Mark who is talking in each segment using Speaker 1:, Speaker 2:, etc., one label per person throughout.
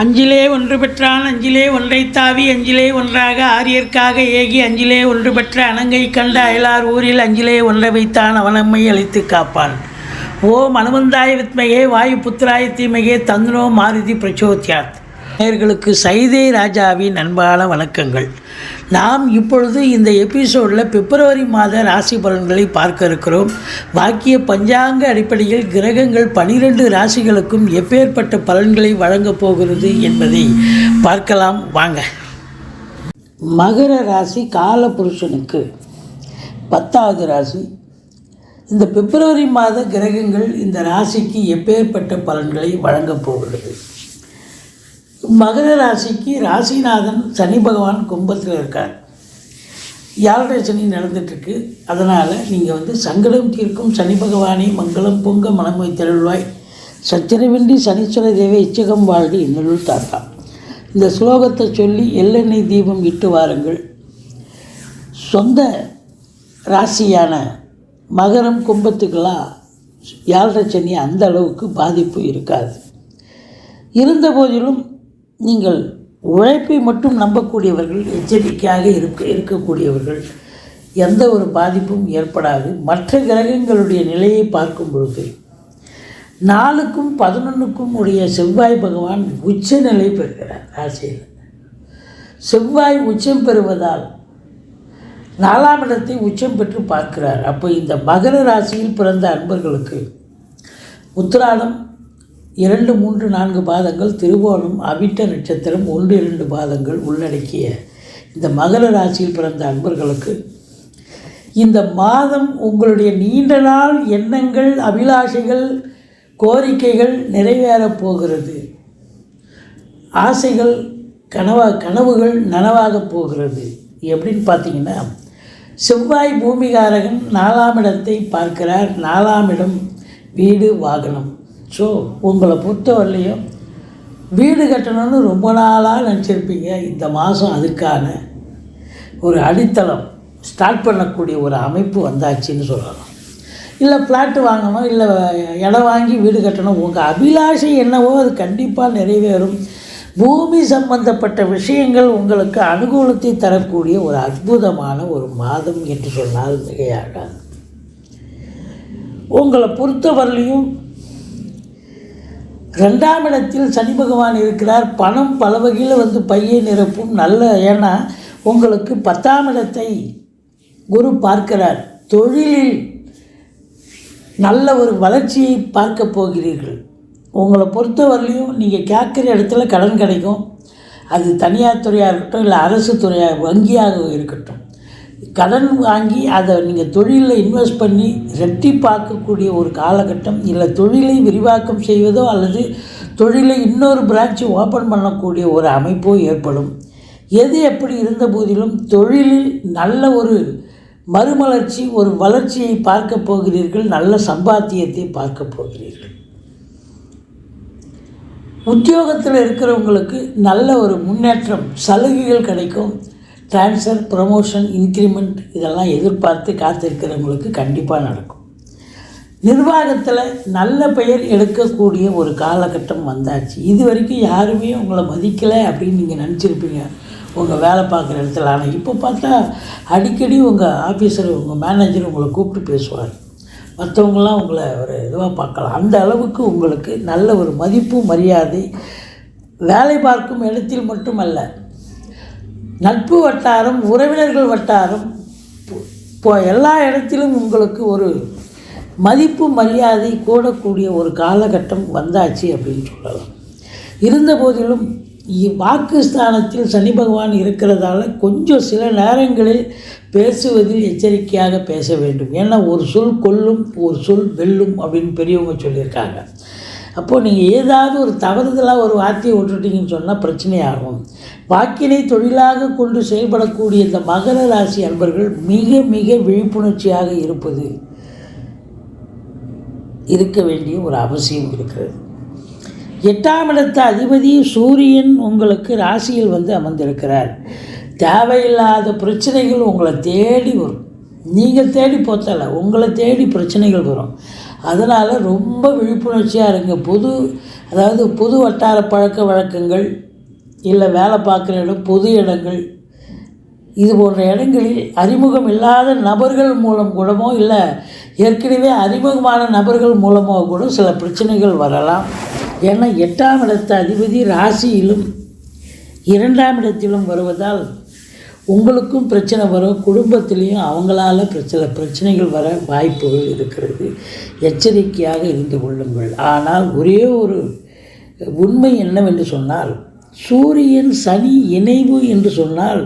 Speaker 1: அஞ்சிலே ஒன்று பெற்றான் அஞ்சிலே ஒன்றை தாவி அஞ்சிலே ஒன்றாக ஆரியர்க்காக ஏகி அஞ்சிலே ஒன்று பெற்ற அணங்கை கண்ட அயலார் ஊரில் அஞ்சிலே ஒன்றை வைத்தான் அவனம்மை அழைத்து காப்பான். ஓம் அனுமந்தாய வித்மகே வாயு புத்திராய தீமகே தந்தனோ மாருதி பிரச்சோத்யாத். நேர்களுக்கு சைதே ராஜாவின் அன்பான வணக்கங்கள். நாம் இப்பொழுது இந்த எபிசோடில் பிப்ரவரி மாத ராசி பலன்களை பார்க்க இருக்கிறோம். வாக்கிய பஞ்சாங்க அடிப்படையில் கிரகங்கள் பனிரெண்டு ராசிகளுக்கும் எப்பேற்பட்ட பலன்களை வழங்கப் போகிறது என்பதை பார்க்கலாம். வாங்க. மகர ராசி காலபுருஷனுக்கு பத்தாவது ராசி. இந்த பிப்ரவரி மாத கிரகங்கள் இந்த ராசிக்கு எப்பேற்பட்ட பலன்களை வழங்கப் போகிறது? மகர ராசிக்கு ராசிநாதன் சனி பகவான் கும்பத்தில் இருக்கார். யாருடைய சனி நடந்துட்டுருக்கு? அதனால் நீங்கள் வந்து சங்கடம் தீர்க்கும் சனி பகவானை மங்களம் பொங்க மனமை தெருள்வாய் சச்சரவின்றி சனீஸ்வர தேவை இச்சகம் வாழ்டி இன்னொருள் தாத்தா. இந்த ஸ்லோகத்தை சொல்லி எள்ளெண்ணெய் தீபம் இட்டு வாருங்கள். சொந்த ராசியான மகரம் கும்பத்துக்கெல்லாம் யாழ்ரை சனி அந்த அளவுக்கு பாதிப்பு இருக்காது. இருந்த போதிலும் நீங்கள் உழைப்பை மட்டும் நம்பக்கூடியவர்கள் எச்சரிக்கையாக இருக்க இருக்கக்கூடியவர்கள் எந்த ஒரு பாதிப்பும் ஏற்படாது. மற்ற கிரகங்களுடைய நிலையை பார்க்கும் பொழுது நாலுக்கும் பதினொன்றுக்கும் உடைய செவ்வாய் பகவான் உச்ச நிலை பெறுகிறார் ராசியில். செவ்வாய் உச்சம் பெறுவதால் நாலாம் இடத்தை உச்சம் பெற்று பார்க்கிறார். அப்போ இந்த மகர ராசியில் பிறந்த அன்பர்களுக்கு உத்திராடம் இரண்டு மூன்று நான்கு பாதங்கள் திருவோணம் அவிட்ட நட்சத்திரம் ஒன்று இரண்டு பாதங்கள் உள்ளடக்கிய இந்த மகர ராசியில் பிறந்த அன்பர்களுக்கு இந்த மாதம் உங்களுடைய நீண்ட நாள் எண்ணங்கள் அபிலாஷைகள் கோரிக்கைகள் நிறைவேறப் போகிறது. ஆசைகள் கனவா கனவுகள் நனவாகப் போகிறது. எப்படின்னு பார்த்தீங்கன்னா செவ்வாய் பூமிகாரகன் நாலாம் இடத்தை பார்க்கிறார். நாலாம் இடம் வீடு வாகனம். ஸோ உங்களை பொறுத்தவரையிலையும் வீடு கட்டணும்னு ரொம்ப நாளாக நினச்சிருப்பீங்க. இந்த மாதம் அதுக்கான ஒரு அடித்தளம் ஸ்டார்ட் பண்ணக்கூடிய ஒரு அமைப்பு வந்தாச்சுன்னு சொல்லலாம். இல்லை ஃப்ளாட்டு வாங்கணும் இல்லை இடம் வாங்கி வீடு கட்டணும். உங்கள் அபிலாஷை என்னவோ அது கண்டிப்பாக நிறைவேறும். பூமி சம்பந்தப்பட்ட விஷயங்கள் உங்களுக்கு அனுகூலத்தை தரக்கூடிய ஒரு அற்புதமான ஒரு மாதம் என்று சொன்னால் மிகையாகாது. உங்களை பொறுத்தவரையிலையும் ரெண்டாம் இடத்தில் சனி பகவான் இருக்கிறார். பணம் பல வகையில் வந்து பையை நிரப்பும். நல்ல ஏன்னா உங்களுக்கு பத்தாம் இடத்தை குரு பார்க்கிறார். தொழிலில் நல்ல ஒரு வளர்ச்சியை பார்க்க போகிறீர்கள். உங்களை பொறுத்தவரையிலையும் நீங்கள் கேட்குற இடத்துல கடன் கிடைக்கும். அது தனியார் துறையாக இருக்கட்டும் இல்லை அரசு துறையாக வங்கியாக இருக்கட்டும். கடன் வாங்கி அதை நீங்கள் தொழிலில் இன்வெஸ்ட் பண்ணி ரெட்டிப்பாக்கக்கூடிய ஒரு காலகட்டம் இல்லை தொழிலை விரிவாக்கம் செய்வதோ அல்லது தொழிலை இன்னொரு பிரான்ச்சு ஓப்பன் பண்ணக்கூடிய ஒரு அமைப்போ ஏற்படும். எது எப்படி இருந்த போதிலும் தொழிலில் நல்ல ஒரு மறுமலர்ச்சி ஒரு வளர்ச்சியை பார்க்க போகிறீர்கள் நல்ல சம்பாத்தியத்தை பார்க்க போகிறீர்கள். உத்தியோகத்தில் இருக்கிறவங்களுக்கு நல்ல ஒரு முன்னேற்றம் சலுகைகள் கிடைக்கும். ட்ரான்ஸ்ஃபர் ப்ரமோஷன் இன்க்ரிமெண்ட் இதெல்லாம் எதிர்பார்த்து காத்திருக்கிறவங்களுக்கு கண்டிப்பாக நடக்கும். நிர்வாகத்தில் நல்ல பெயர் எடுக்கக்கூடிய ஒரு காலகட்டம் வந்தாச்சு. இது வரைக்கும் யாருமே உங்களை மதிக்கலை அப்படின்னு நீங்கள் நினச்சிருப்பீங்க. உங்கள் வேலை பார்க்குற இடத்துல. ஆனால் இப்போ பார்த்தா அடிக்கடி உங்கள் ஆஃபீஸர் உங்கள் மேனேஜர் உங்களை கூப்பிட்டு பேசுவார். மற்றவங்களாம் உங்களை ஒரு இதுவாக பார்க்கலாம். அந்த அளவுக்கு உங்களுக்கு நல்ல ஒரு மதிப்பு மரியாதை வேலை பார்க்கும் இடத்தில் மட்டுமல்ல நட்பு வட்டாரம் உறவினர்கள் வட்டாரம் இப்போ எல்லா இடத்திலும் உங்களுக்கு ஒரு மதிப்பு மரியாதை கூடக்கூடிய ஒரு காலகட்டம் வந்தாச்சு அப்படின்னு சொல்லலாம். இருந்த போதிலும் வாக்குஸ்தானத்தில் சனி பகவான் இருக்கிறதால கொஞ்சம் சில நேரங்களில் பேசுவதில் எச்சரிக்கையாக பேச வேண்டும். ஏன்னா ஒரு சொல் கொல்லும் ஒரு சொல் வெல்லும் அப்படின்னு பெரியவங்க சொல்லியிருக்காங்க. அப்போது நீங்கள் ஏதாவது ஒரு தவறுதலாக ஒரு வார்த்தையை விட்டுட்டீங்கன்னு சொன்னால் பிரச்சனையாகும். வாக்கினை தொழிலாக கொண்டு செயல்படக்கூடிய இந்த மகர ராசி அன்பர்கள் மிக மிக விழிப்புணர்ச்சியாக இருப்பது இருக்க வேண்டிய ஒரு அவசியம் இருக்கிறது. எட்டாம் இடத்த அதிபதி சூரியன் உங்களுக்கு ராசியில் வந்து அமர்ந்திருக்கிறார். தேவையில்லாத பிரச்சனைகள் உங்களை தேடி வரும். நீங்கள் தேடி போத்தல உங்களை தேடி பிரச்சனைகள் வரும். அதனால் ரொம்ப விழிப்புணர்ச்சியாக இருங்க. பொது அதாவது பொது வட்டார பழக்க வழக்கங்கள் இல்லை வேலை பார்க்குற இடம் பொது இடங்கள். இது போன்ற இடங்களில் அறிமுகம் இல்லாத நபர்கள் மூலம் கூடமோ இல்லை ஏற்கனவே அறிமுகமான நபர்கள் மூலமோ கூட சில பிரச்சனைகள் வரலாம். ஏன்னா எட்டாம் இடத்த அதிபதி ராசியிலும் இரண்டாம் இடத்திலும் வருவதால் உங்களுக்கும் பிரச்சனை வரும். குடும்பத்திலையும் அவங்களால சில பிரச்சனைகள் வர வாய்ப்புகள் இருக்கிறது. எச்சரிக்கையாக இருந்து கொள்ளுங்கள். ஆனால் ஒரே ஒரு உண்மை என்னவென்று சொன்னால் சூரியன் சனி இணைவு என்று சொன்னால்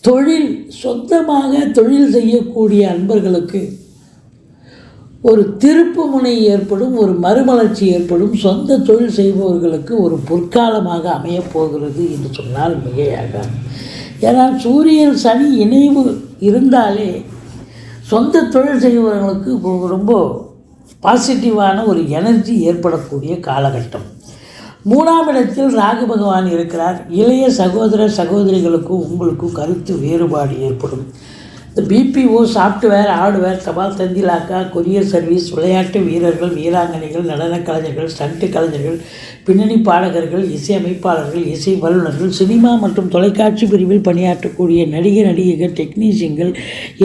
Speaker 1: தொழில் சொந்தமாக தொழில் செய்யக்கூடிய அன்பர்களுக்கு ஒரு திருப்பு முனை ஏற்படும் ஒரு மறுமலர்ச்சி ஏற்படும் சொந்த தொழில் செய்பவர்களுக்கு ஒரு பொற்காலமாக அமையப்போகிறது என்று சொன்னால் மிகையாக ஏன்னா சூரியன் சனி இணைவு இருந்தாலே சொந்த தொழில் செய்பவர்களுக்கு ரொம்ப பாசிட்டிவான ஒரு எனர்ஜி ஏற்படக்கூடிய காலகட்டம். மூணாம் இடத்தில் ராகு பகவான் இருக்கிறார். இளைய சகோதர சகோதரிகளுக்கும் உங்களுக்கும் கருத்து வேறுபாடு ஏற்படும். இந்த பிபிஓ சாஃப்ட்வேர் ஹார்ட்வேர் தபால் தந்திலாக்கா கொரியர் சர்வீஸ் விளையாட்டு வீரர்கள் வீராங்கனைகள் நடனக் கலைஞர்கள் ஸ்டண்ட் கலைஞர்கள் பின்னணி பாடகர்கள் இசையமைப்பாளர்கள் இசை வல்லுநர்கள் சினிமா மற்றும் தொலைக்காட்சி பிரிவில் பணியாற்றக்கூடிய நடிகர் நடிகைகள் டெக்னீஷியன்கள்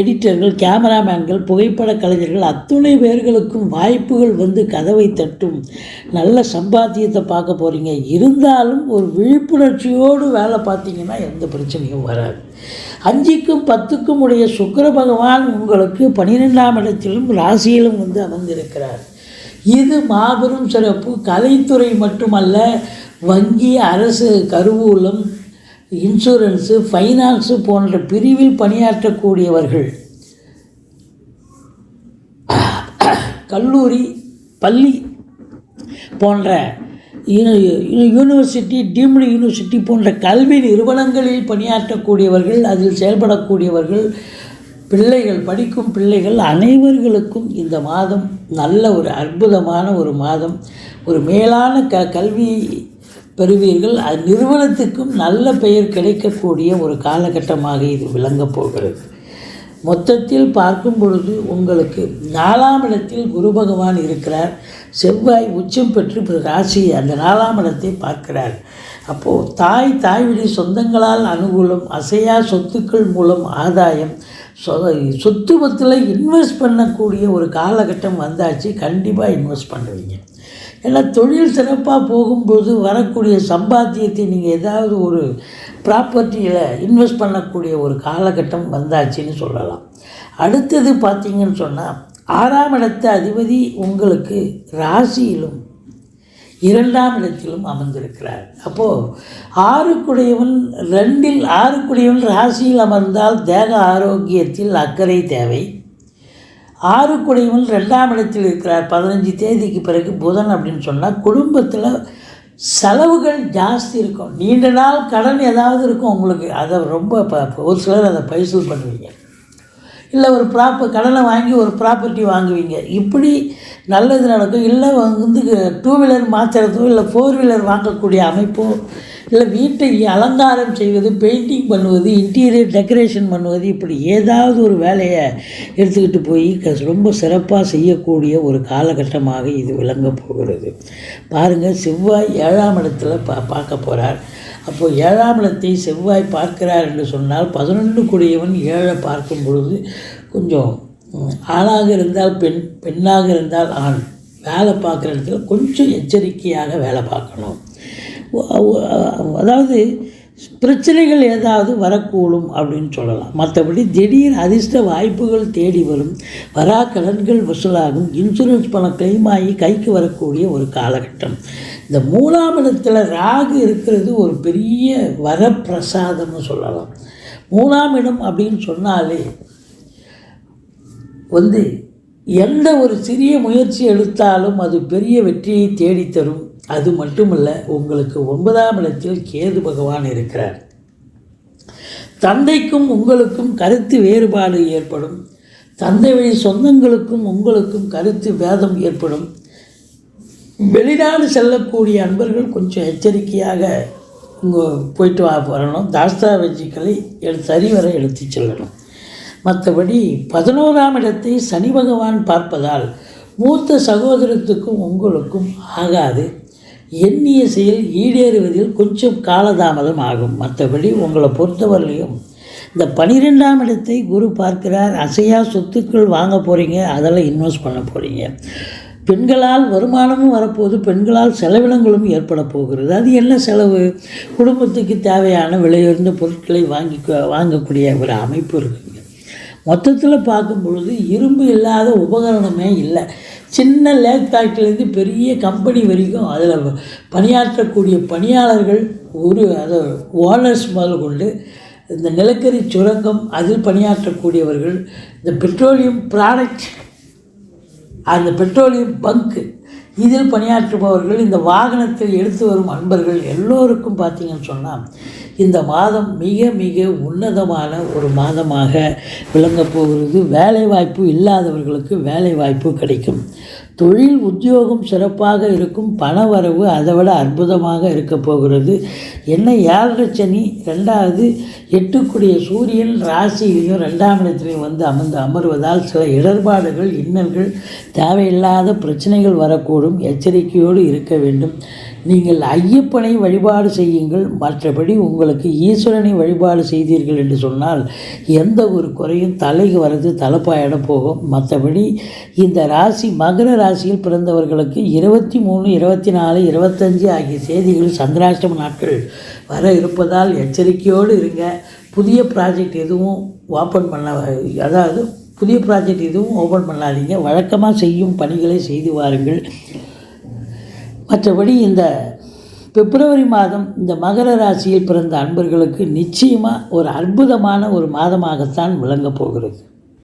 Speaker 1: எடிட்டர்கள் கேமராமேன்கள் புகைப்பட கலைஞர்கள் அத்துணை பேர்களுக்கும் வாய்ப்புகள் வந்து கதவை தட்டும். நல்ல சம்பாத்தியத்தை பார்க்க போகிறீங்க இருந்தாலும் ஒரு விழிப்புணர்ச்சியோடு வேலை பார்த்தீங்கன்னா எந்த பிரச்சனையும் வராது. அஞ்சுக்கும் பத்துக்கும் உடைய சுக்கர பகவான் உங்களுக்கு பனிரெண்டாம் இடத்திலும் ராசியிலும் வந்து அமர்ந்திருக்கிறார். இது மாபெரும் சிறப்பு. கலைத்துறை மட்டுமல்ல வங்கி அரசு கருவூலம் இன்சூரன்ஸு ஃபைனான்ஸு போன்ற பிரிவில் பணியாற்றக்கூடியவர்கள். கல்லூரி பள்ளி போன்ற யூனிவர்சிட்டி டீம்டு யூனிவர்சிட்டி போன்ற கல்வி நிறுவனங்களில் பணியாற்றக்கூடியவர்கள் அதில் செயல்படக்கூடியவர்கள் பிள்ளைகள் படிக்கும் பிள்ளைகள் அனைவர்களுக்கும் இந்த மாதம் நல்ல ஒரு அற்புதமான ஒரு மாதம். ஒரு மேலான க கல்வி பெறுவீர்கள். அது நிறுவனத்துக்கும் நல்ல பெயர் கிடைக்கக்கூடிய ஒரு காலகட்டமாக இது விளங்கப் போகிறது. மொத்தத்தில் பார்க்கும் பொழுது உங்களுக்கு நாலாம் இடத்தில் குரு பகவான் இருக்கிறார். செவ்வாய் உச்சம் பெற்று பிற ராசி அந்த நாலாம் இடத்தை பார்க்கிறார். அப்போது தாய் தாய் சொந்தங்களால் அனுகூலம் அசையா சொத்துக்கள் மூலம் ஆதாயம் சொ- சொத்து பத்தில் இன்வெஸ்ட் பண்ணக்கூடிய ஒரு காலகட்டம் வந்தாச்சு கண்டிப்பாக இன்வெஸ்ட் பண்ணுவீங்க. ஏன்னா தொழில் சிறப்பாக போகும்போது வரக்கூடிய சம்பாத்தியத்தை நீங்கள் ஏதாவது ஒரு ப்ராப்பர்ட்டியில் இன்வெஸ்ட் பண்ணக்கூடிய ஒரு காலகட்டம் வந்தாச்சுன்னு சொல்லலாம். அடுத்தது பார்த்தீங்கன்னு சொன்னால் ஆறாம் இடத்த அதிபதி உங்களுக்கு ராசியிலும் இரண்டாம் இடத்திலும் அமர்ந்திருக்கிறார். அப்போது ஆறுக்குடையவன் ரெண்டில் ஆறுக்குடையவன் ராசியில் அமர்ந்தால் தேக ஆரோக்கியத்தில் அக்கறை தேவை. ஆறுக்குடையவன் ரெண்டாம் இடத்தில் இருக்கிறார். பதினஞ்சு தேதிக்கு பிறகு புதன் அப்படின்னு சொன்னால் குடும்பத்தில் செலவுகள் ஜாஸ்தி இருக்கும். நீண்ட நாள் கடன் ஏதாவது இருக்கும் உங்களுக்கு. அதை ரொம்ப ப- ஒரு சிலர் அதை பைசூல் பண்ணுவீங்க. இல்லை ஒரு ப்ராப்பர் கடனை வாங்கி ஒரு ப்ராப்பர்ட்டி வாங்குவீங்க. இப்படி நல்லது நடக்கும். இல்லை வந்து டூ வீலர் மாற்றுறதோ இல்லை ஃபோர் வீலர் வாங்கக்கூடிய அமைப்போ இல்லை வீட்டை அலங்காரம் செய்வது பெயிண்டிங் பண்ணுவது இன்டீரியர் டெக்கரேஷன் பண்ணுவது இப்படி ஏதாவது ஒரு வேலையை எடுத்துக்கிட்டு போய் க- ரொம்ப சிறப்பாக செய்யக்கூடிய ஒரு காலகட்டமாக இது விளங்க போகிறது. பாருங்கள் செவ்வாய் ஏழாம் இடத்துல பா பார்க்க போகிறார் அப்போது ஏழாம் இடத்தை செவ்வாய் பார்க்கிறார் என்று சொன்னால் பதினொன்று கூடியவன் ஏழை பார்க்கும் பொழுது கொஞ்சம் ஆணாக இருந்தால் பெண் பெண்ணாக இருந்தால் ஆண். வேலை பார்க்குற இடத்துல கொஞ்சம் எச்சரிக்கையாக வேலை பார்க்கணும். அதாவது பிரச்சனைகள் ஏதாவது வரக்கூடும் அப்படின்னு சொல்லலாம். மற்றபடி திடீர் அதிர்ஷ்ட வாய்ப்புகள் தேடி வரும். வரா கடன்கள் வசூலாகும். இன்சூரன்ஸ் பணம் claim ஆகி கைக்கு வரக்கூடிய ஒரு காலகட்டம். இந்த மூணாம் இடத்துல ராகு இருக்கிறது ஒரு பெரிய வரப்பிரசாதம்னு சொல்லலாம். மூணாம் இடம் அப்படின்னு சொன்னாலே வந்து எந்த ஒரு சிறிய முயற்சி எடுத்தாலும் அது பெரிய வெற்றியை தேடித்தரும். அது மட்டுமல்ல உங்களுக்கு ஒன்பதாம் இடத்தில் கேது பகவான் இருக்கிறார். தந்தைக்கும் உங்களுக்கும் கருத்து வேறுபாடு ஏற்படும். தந்தை வழி சொந்தங்களுக்கும் உங்களுக்கும் கருத்து வேதம் ஏற்படும். வெளிநாடு செல்லக்கூடிய அன்பர்கள் கொஞ்சம் எச்சரிக்கையாக உங்கள் போயிட்டு வா வரணும். தாஸ்தாவஜிக்களை எடு சரிவர எடுத்து செல்லணும். மற்றபடி பதினோராம் இடத்தை சனி பகவான் பார்ப்பதால் மூத்த சகோதரத்துக்கும் உங்களுக்கும் ஆகாது. எண்ணிய செயல் ஈடேறுவதில் கொஞ்சம் காலதாமதம் ஆகும். மற்றபடி உங்களை பொறுத்தவரையிலையும் இந்த பனிரெண்டாம் இடத்தை குரு பார்க்கிறார். அசையா சொத்துக்கள் வாங்க போகிறீங்க அதெல்லாம் இன்வெஸ்ட் பண்ண போகிறீங்க பெண்களால் வருமானமும் வரப்போகுது பெண்களால் செலவினங்களும் ஏற்பட போகிறது. அது என்ன செலவு? குடும்பத்துக்கு தேவையான விலையுயர்ந்த பொருட்களை வாங்கி வாங்கக்கூடிய ஒரு அமைப்பு இருக்குங்க. மொத்தத்தில் பார்க்கும் பொழுது இரும்பு இல்லாத உபகரணமே இல்லை. சின்ன லேக் ஃபேக்ட்ரிலேருந்து பெரிய கம்பெனி வரைக்கும் அதில் பணியாற்றக்கூடிய பணியாளர்கள் ஒரு அதை ஓனர்ஸ் முதல் கொண்டு இந்த நிலக்கரி சுரங்கம் அதில் பணியாற்றக்கூடியவர்கள் இந்த பெட்ரோலியம் ப்ராடக்ட் அந்த பெட்ரோலியம் பங்கு இதில் பணியாற்றுபவர்கள் இந்த வாகனத்தில் எடுத்து வரும் அன்பர்கள் எல்லோருக்கும் பார்த்தீங்கன்னு சொன்னால் இந்த மாதம் மிக மிக உன்னதமான ஒரு மாதமாக விளங்கப் போகிறது. வேலைவாய்ப்பு இல்லாதவர்களுக்கு வேலைவாய்ப்பு கிடைக்கும். தொழில் உத்தியோகம் சிறப்பாக இருக்கும் பண வரவு அதை விட அற்புதமாக இருக்க போகிறது. என்ன ஏழரை சனி ரெண்டாவது எட்டுக்குடிய சூரியன் ராசியிலையும் ரெண்டாம் இடத்துலையும் வந்து அமர்ந்து அமர்வதால் சில இடர்பாடுகள் இன்னல்கள் தேவையில்லாத பிரச்சனைகள் வரக்கூடும். எச்சரிக்கையோடு இருக்க வேண்டும். நீங்கள் ஐயப்பனை வழிபாடு செய்யுங்கள். மற்றபடி உங்களுக்கு ஈஸ்வரனை வழிபாடு செய்தீர்கள் என்று சொன்னால் எந்த ஒரு குறையும் தலைக்கு வர்றது தலைப்பாயிட போகும். மற்றபடி இந்த ராசி மகர ராசியில் பிறந்தவர்களுக்கு இருபத்தி மூணு இருபத்தி நாலு இருபத்தஞ்சு ஆகிய செய்திகள் சந்திராஷ்டம நாட்கள் வர இருப்பதால் எச்சரிக்கையோடு இருங்க. புதிய ப்ராஜெக்ட் எதுவும் ஓப்பன் பண்ண அதாவது புதிய ப்ராஜெக்ட் எதுவும் ஓப்பன் பண்ணாதீங்க. வழக்கமாக செய்யும் பணிகளை செய்து வாருங்கள். மற்றபடி இந்த பிப்ரவரி மாதம் இந்த மகர ராசியில் பிறந்த அன்பர்களுக்கு நிச்சயமாக ஒரு அற்புதமான ஒரு மாதமாகத்தான் விளங்கப் போகிறது.